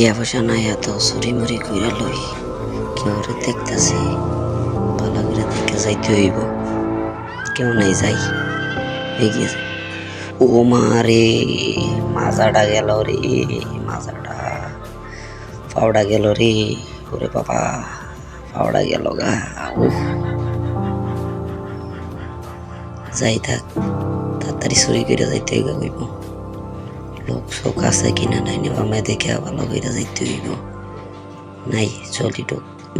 টিয়া পয়সা নাই এত চুরি মুড়ি কইরা লই। কেউ দেখতেছি ভালো করে দেখে যাইতে হইব। কেউ নাই যাই, এগিয়ে যাই। ও মা রে, মাজাটা গেল রে, মাজাটা। পাউডা গেল রে, ওরে বাবা পাউডা গেল গা যাই থাক, তাড়াতাড়ি চুরি করে যাইতে হইব লোক শোক আছে কিনা নাই নেবা মেয়ে দেখে ভালো করে যাইতে হইব। নাই, চলি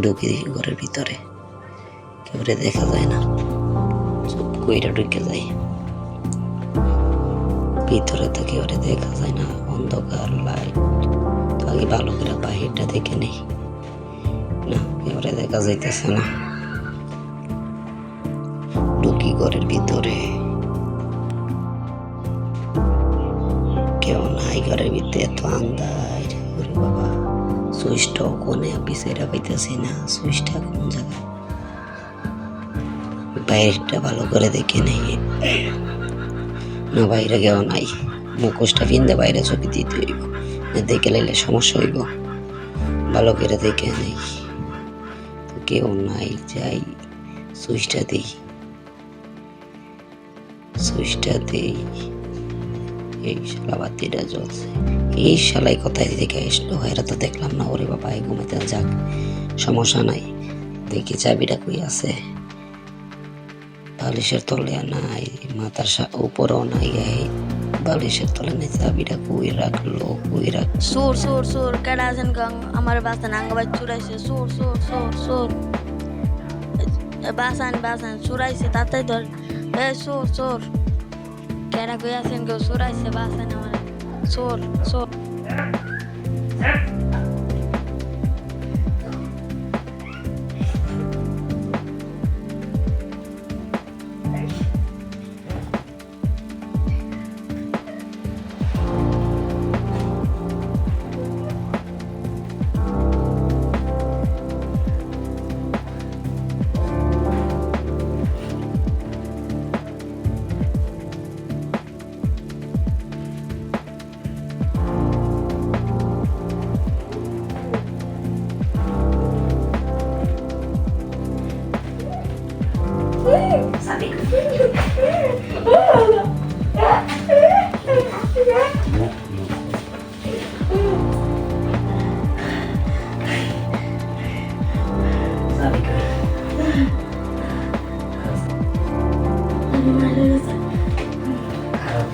ঢুক ঘরের ভিতরে। কেউরে দেখা যায় না। চুপ কইরা ঢুকে যায় ভিতরে তো কেউরে দেখা যায় না, অন্ধকার, লাইট। আগে ভালো করে বাহিরটা দেখে নেই। না, কেউরে দেখা যাইতেছে না। ঢুকি ঘরের ভিতরে। কেউ নাই ঘরের ভিতরে, এত আন্দার ওরে বাবা, সুইচটাও কোনে বিচাইরা পাইতেছি না, সুইচটা কোন জায়গায়? বাইরেটা ভালো করে দেখে নেই। না, বাইরে কেউ নাই। মুখোশটা পিনতে বাইরে ছবি দিতে হইব। না, দেখে লাইলে সমস্যা হইব। ভালো করে দেখে নেই। তো কেউ নাই, যাই। সুইচটা দিই। সুইচটা দিই। এই শালা বাতিটা জ্বলছে। এই শালাই কোথায় দেখে আসলো এরা তো দেখলাম না, ওরে বাবা এই ঘুমাইতে যাক। সমস্যা নাই, দেখি চাবিটা কই আছে। বালিশের তলে নাই মাথার উপরেও নাই এই বালিশের তলে নেই, চাবিটা কই রাখল, কই রাখ সুর সুর সুর, কেডা আছেন গং? আমার বাসান আঙ্গ বাই চুরাইছে, সুর সুর সুর সুর। বাসান বাসান, চুরাইছে তাতেই ধর। এ, সুর সুর। কেডা কই আছেন গো চুরাইছে বাসান আমার চোর সুর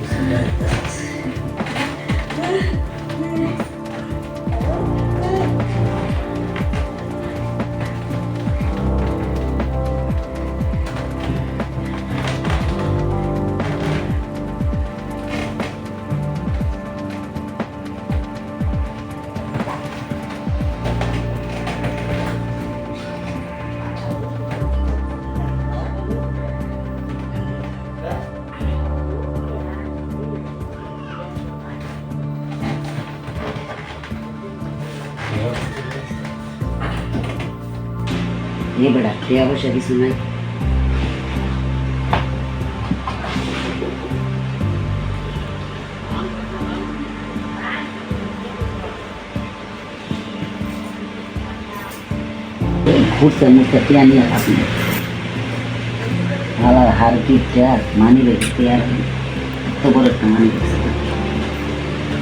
Yeah. এ বেড়া টিয়া পয়সা কিছু নাই ঘুরতে মুখতে টিয়া নিয়ে থাকি হালা হার কি টিয়ার মানি রেখে টিয়ার এত বড় একটা মানি রেখেছে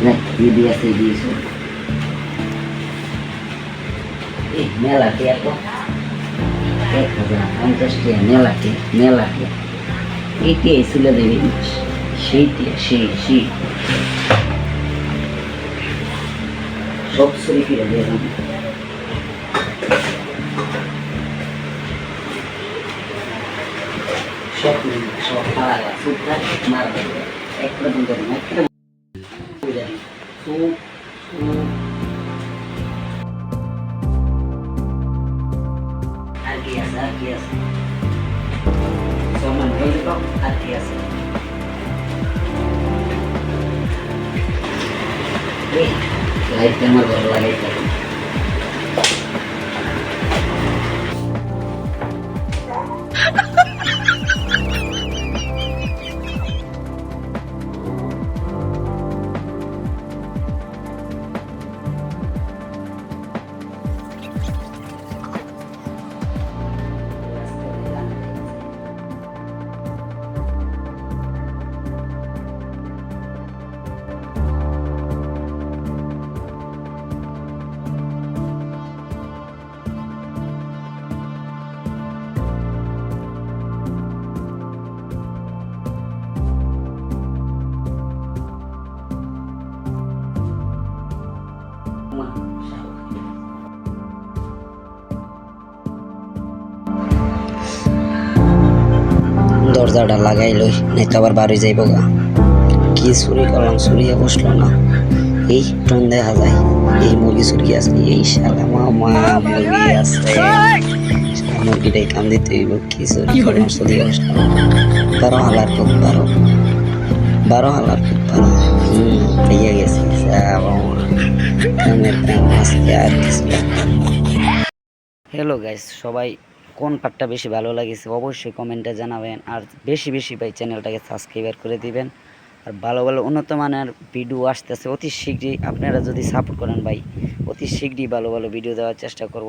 দেখ এক হাজার পঞ্চাশ টিয়া মেলা টিয়া মেলা টিয়া এই টিয়া ছিল দেবে সেই সেই সেই সব ছড়ি ফিরে দিয়ে সব সব মারা সুপ সুপ আর কি আছে আর কি আছে সমান বলতে দরজাটা লাগাই লই নাই তো আবার বাড়ি যাইব গা। কি চুরি করলাম চুরিয়ে বসল না। এই টন দেখা যায় এই মুরগি চুরি আছে এই শালা মা মুরগি আছে। মুরগিটাই কাম দিতে হইব কি চুরি করলাম চুরি বসলাম বারো হালার খুব বারো। বারো হালার খুব বারো। হুম পেয়ে গেছি কামের কাম আজকে আর কিছু হ্যালো গাইস সবাই কোন পার্টটা বেশি ভালো লাগেছে অবশ্যই কমেন্টে জানাবেন। আর বেশি বেশি ভাই চ্যানেলটাকে সাবস্ক্রাইবার করে দিবেন। আর ভালো ভালো উন্নত মানের ভিডিও আসতেছে অতি শীঘ্রই। আপনারা যদি সাপোর্ট করেন ভাই, অতি শীঘ্রই ভালো ভালো ভিডিও দেওয়ার চেষ্টা করব।